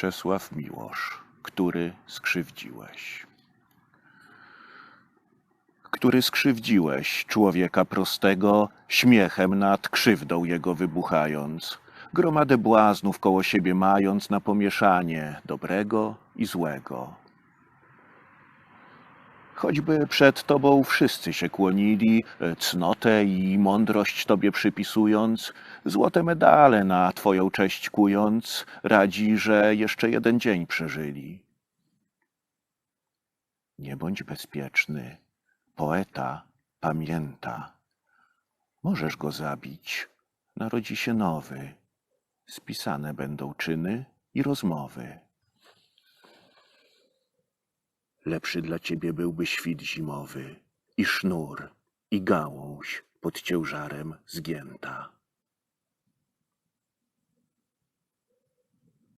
Czesław Miłosz, który skrzywdziłeś. Który skrzywdziłeś człowieka prostego, śmiechem nad krzywdą jego wybuchając, gromadę błaznów koło siebie mając na pomieszanie dobrego i złego. Choćby przed tobą wszyscy się kłonili, cnotę i mądrość tobie przypisując, złote medale na twoją cześć kując, radzi, że jeszcze jeden dzień przeżyli. Nie bądź bezpieczny, poeta pamięta. Możesz go zabić, narodzi się nowy, spisane będą czyny i rozmowy. Lepszy dla ciebie byłby świt zimowy i sznur, i gałąź pod ciężarem zgięta.